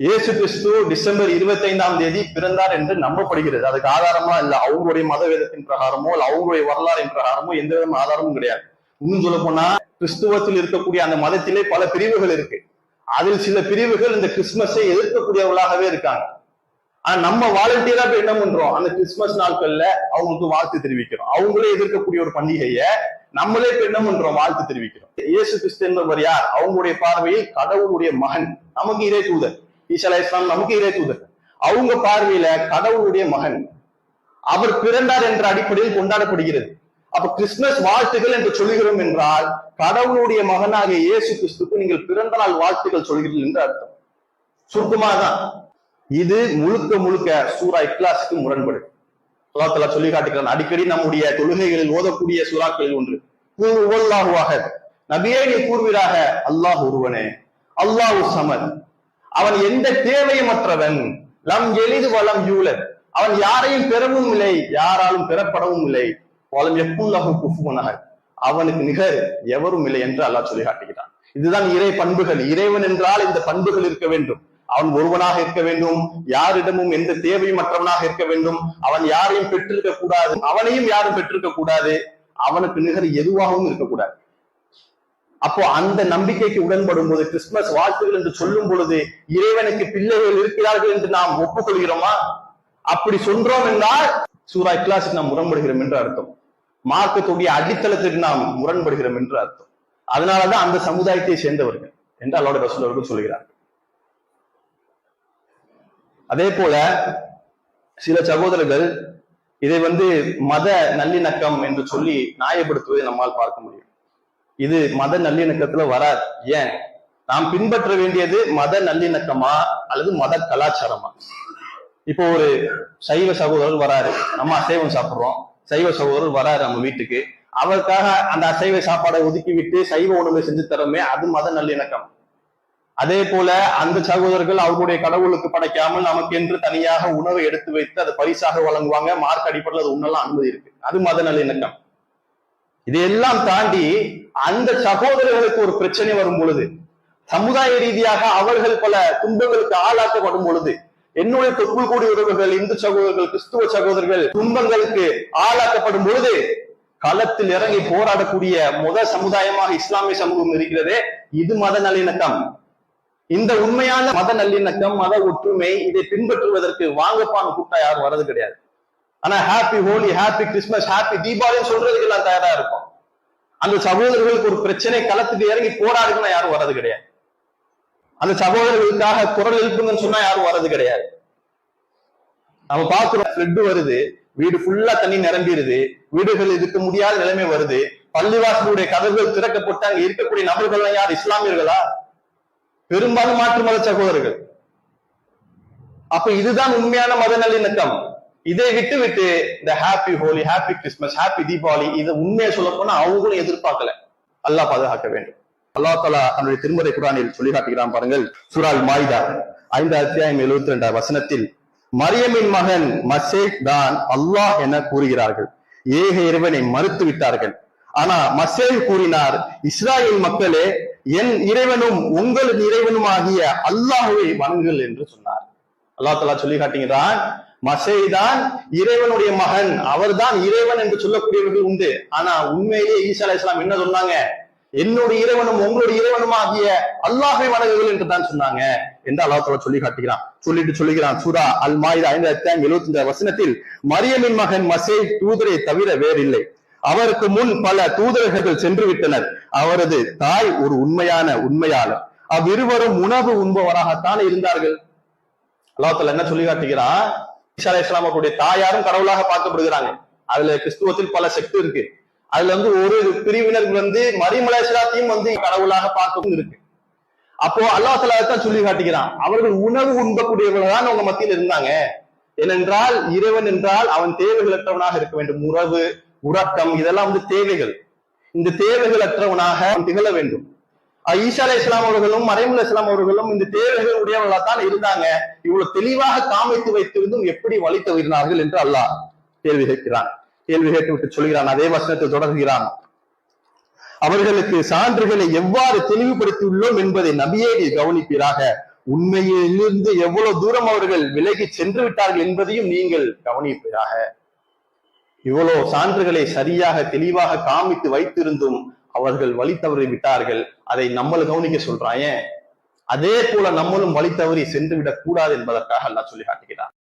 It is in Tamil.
இயேசு கிறிஸ்து டிசம்பர் இருபத்தி ஐந்தாம் தேதி பிறந்தார் என்று நம்பப்படுகிறது. அதுக்கு ஆதாரமா இல்ல அவங்களுடைய மத வேதத்தின் பிரகாரமோ இல்ல அவங்களுடைய வரலாறின் பிரகாரமோ எந்த விதமான ஆதாரமும் கிடையாது. இன்னும் சொல்ல போனா கிறிஸ்துவத்தில் இருக்கக்கூடிய அந்த மதத்திலே பல பிரிவுகள் இருக்கு. அதில் சில பிரிவுகள் இந்த கிறிஸ்துமஸை எதிர்க்கக்கூடியவர்களாகவே இருக்காங்க. ஆனா நம்ம வாலண்டியரா போய் என்ன பண்றோம்? அந்த கிறிஸ்துமஸ் நாட்கள்ல அவங்களுக்கு வாழ்த்து தெரிவிக்கிறோம். அவங்களே எதிர்க்கக்கூடிய ஒரு பண்டிகைய நம்மளே இப்ப என்ன பண்றோம்? வாழ்த்து தெரிவிக்கிறோம். இயேசு கிறிஸ்து என்பவர் யார்? அவங்களுடைய பார்வையில் கடவுளுடைய மகன் நமக்கு இறை தூதர். ஈசா இஸ்லாம் நமக்கு இறை தூதர். அவங்க பார்வையில கடவுளுடைய மகன் அவர் பிறந்தார் என்ற அடிப்படையில் கொண்டாடப்படுகிறது. அப்ப கிறிஸ்துமஸ் வாழ்த்துகள் என்று சொல்கிறோம் என்றால் கடவுளுடைய மகனாக இயேசு கிறிஸ்துக்கு நீங்கள் பிறந்த நாள் வாழ்த்துக்கள் சொல்கிறீர்கள் என்று அர்த்தம். சுருக்கமாதான் இது முழுக்க முழுக்க சூரா இக்லாஸுக்கு முரண்படு. அல்லாஹ் சொல்லி காட்டுகிறான் அடிக்கடி நம்முடைய தொழுகைகளில் ஓதக்கூடிய சூறாக்களில் ஒன்று. உவல்லாஹுவாக நபியே நீ கூறுவீராக அல்லாஹ் ஒருவனே அல்லாஹ் சமன் அவன் எந்த தேவையமற்றவன்? லம் எளிது வளம் யூலர். அவன் யாரையும் பெறவும் இல்லை யாராலும் பெறப்படவும் இல்லை. வளம் எப்புல்லஹு குஃபுவனாக. அவனுக்கு நிகர் எவரும் இல்லை என்று அல்லாஹ் சொல்லி காட்டுகிறான். இதுதான் இறை பண்புகள். இறைவன் என்றால் இந்த பண்புகள் இருக்க வேண்டும். அவன் ஒருவனாக இருக்க வேண்டும். யாரிடமும் எந்த தேவையும் மற்றவனாக இருக்க வேண்டும். அவன் யாரையும் பெற்றிருக்க கூடாது அவனையும் யாரும் பெற்றிருக்க கூடாது அவனுக்கு நிகர் எதுவாகவும் இருக்கக்கூடாது. அப்போ அந்த நம்பிக்கைக்கு உடன்படும் போது கிறிஸ்துமஸ் வாழ்த்துகள் என்று சொல்லும் பொழுது இறைவனுக்கு பிள்ளைகள் இருக்கிறார்கள் என்று நாம் ஒப்புக்கொள்கிறோமா? அப்படி சொல்றோம் என்றால் சூரா இக்லாஸுக்கு நாம் முரண்படுகிறோம் என்று அர்த்தம். மார்க்கத்துடைய அடித்தளத்திற்கு நாம் முரண்படுகிறோம் என்று அர்த்தம். அதனாலதான் அந்த சமுதாயத்தை சேர்ந்தவர்கள் என்று அல்லோட ரசூல் அவர்கள் சொல்கிறார். அதே போல சில சகோதரர்கள் இதை வந்து மத நல்லிணக்கம் என்று சொல்லி நியாயப்படுத்துவதை நம்மால் பார்க்க முடியும். இது மத நல்லிணக்கத்துல வராது. ஏன்? நாம் பின்பற்ற வேண்டியது மத நல்லிணக்கமா அல்லது மத கலாச்சாரமா? இப்போ ஒரு சைவ சகோதரர் வராரு. நம்ம அசைவம் சாப்பிடுறோம். சைவ சகோதரர் வராரு நம்ம வீட்டுக்கு. அவருக்காக அந்த அசைவ சாப்பாடை ஒதுக்கி விட்டு சைவ உணவு செஞ்சு தரமே அது மத நல்லிணக்கம். அதே போல அந்த சகோதரர்கள் அவர்களுடைய கடவுளுக்கு படைக்காமல் நமக்கு என்று தனியாக உணவை எடுத்து வைத்து அதை பரிசாக வழங்குவாங்க. மார்க் அடிப்படையில் அது உண்ணலாம் அனுமதி இருக்கு. அது மத நல்லிணக்கம். இதையெல்லாம் தாண்டி அந்த சகோதரர்களுக்கு ஒரு பிரச்சனை வரும் பொழுது சமுதாய ரீதியாக அவர்கள் பல துன்பங்களுக்கு ஆளாக்கப்படும் பொழுது என்னுடைய தொப்புள் கூடிய உறவுகள் இந்து சகோதரர்கள் கிறிஸ்துவ சகோதரர்கள் துன்பங்களுக்கு ஆளாக்கப்படும் பொழுது களத்தில் இறங்கி போராடக்கூடிய முத சமுதாயமாக இஸ்லாமிய சமூகம் இருக்கிறதே இது மத நல்லிணக்கம். இந்த உண்மையான மத நல்லிணக்கம் மத ஒற்றுமை இதை பின்பற்றுவதற்கு வாங்கப்பான கூட்டா யாரும் வர்றது கிடையாது. ஆனா happy Holi happy Christmas happy தீபாவளின்னு சொல்றதுக்கு எல்லாம் தயாரா இருக்கும். அந்த சகோதரர்களுக்கு ஒரு பிரச்சனை களத்துக்கு இறங்கி போராடுங்கன்னா யாரும் வர்றது கிடையாது. அந்த சகோதரர்களுக்காக குரல் எழுப்புங்கன்னு சொன்னா யாரும் வர்றது கிடையாது. நம்ம பாக்குறோம் ஃபிளட் வருது வீடு ஃபுல்லா தண்ணி நிரம்பிடுது வீடுகள் இருக்க முடியாத நிலைமை வருது. பள்ளிவாசலுடைய கதவுகள் திறக்கப்பட்டு அங்க இருக்கக்கூடிய நபர்கள் யார் இஸ்லாமியர்களா? பெரும்பாலும் மாற்று மத சகோதரர்கள். அப்ப இதுதான் உண்மையான மத நல்லிணக்கம். இதை விட்டு விட்டு இந்த happy Holi happy Christmas happy Deepavali இதை உண்மையை சொல்ல போனா அவங்களும் எதிர்பார்க்கல. அல்லாஹ் பாதுகாக்க வேண்டும். அல்லா தாலா தன்னுடைய திருமறை குரானில் சொல்லி காட்டுகிறான் பாருங்கள். சுரால் மாய்தா ஐந்து அத்தியாயம் எழுபத்தி ரெண்டாம் வசனத்தில் மரியமின் மகன் மசேக் தான் அல்லாஹ் என கூறுகிறார்கள். ஏக இறைவனை மறுத்து விட்டார்கள். ஆனா மசேல் கூறினார் இஸ்ராயல் மக்களே என் இறைவனும் உங்களின் இறைவனும் ஆகிய அல்லாஹுவை வணங்குங்கள் என்று சொன்னார். அல்லா தலா சொல்லி காட்டுகிறான் மசேதான் இறைவனுடைய மகன். அவர்தான் இறைவன் என்று சொல்லக்கூடியவர்கள் உண்டு. ஆனா உண்மையிலேயே ஈசா அலி இஸ்லாம் என்ன சொன்னாங்க? என்னுடைய இறைவனும் உங்களுடைய இறைவனும் ஆகிய அல்லாஹை வணங்குகள் என்று தான் சொன்னாங்க என்று அல்லா சொல்லி காட்டுகிறான். சொல்லிட்டு சொல்லுகிறான் சூரா அல் மாயிதா ஐந்து அத்தியாயம் எழுபத்தி அஞ்சு வசனத்தில் மரியமின் மகன் மசே தூதரை தவிர வேறில்லை. அவருக்கு முன் பல தூதரகர்கள் சென்று விட்டனர் அவரது தாய் ஒரு உண்மையான உண்மையாளர். அவ்விருவரும் உணவு உண்பவராகத்தான் இருந்தார்கள். அல்லாஹ் என்ன சொல்லி காட்டுகிறான்? ஈசா அலி தாயாரும் கடவுளாக பார்க்கப்படுகிறாங்க. அதுல கிறிஸ்துவத்தில் பல செக்ட் இருக்கு. அதுல வந்து ஒரு பிரிவினர் வந்து மரிமலை இஸ்லாத்தையும் வந்து கடவுளாக பார்க்கவும் இருக்கு. அப்போ அல்லாஹ் தான் சொல்லி காட்டுகிறான். அவர்கள் உணவு உண்பக்கூடியவர்கள் தான் உங்க மத்தியில் இருந்தாங்க. ஏனென்றால் இறைவன் என்றால் அவன் தேவைகளற்றவனாக இருக்க வேண்டும். உறவு உறக்கம் இதெல்லாம் வந்து தேவைகள். இந்த தேவைகள் அற்றவனாக திகழ வேண்டும். ஈசா அலி இஸ்லாம் அவர்களும் மறைமுல இஸ்லாம் அவர்களும் இந்த தேவைகள் உடையவர்களா தான் இருந்தாங்க. இவ்வளவு தெளிவாக காமித்து வைத்திருந்தும் எப்படி வழி தவிர்னார்கள் என்று அல்லாஹ் கேள்வி கேட்கிறான். கேள்வி கேட்டு விட்டு சொல்கிறான் அதே வசனத்தை தொடர்கிறான். அவர்களுக்கு சான்றுகளை எவ்வாறு தெளிவுபடுத்தியுள்ளோம் என்பதை நபியே நீ கவனிப்பீராக. உண்மையிலிருந்து எவ்வளவு தூரம் அவர்கள் விலகி சென்று விட்டார்கள் என்பதையும் நீங்கள் கவனிப்பீராக. இவ்வளவு சான்றுகளை சரியாக தெளிவாக காமித்து வைத்திருந்தும் அவர்கள் வழி தவறி விட்டார்கள். அதை நம்மளை கவனிக்க சொல்றான் ஏன் அதே போல நம்மளும் வழி தவறி சென்று விடக் கூடாது என்பதற்காக அல்லாஹ் சொல்லி காட்டுகிறார்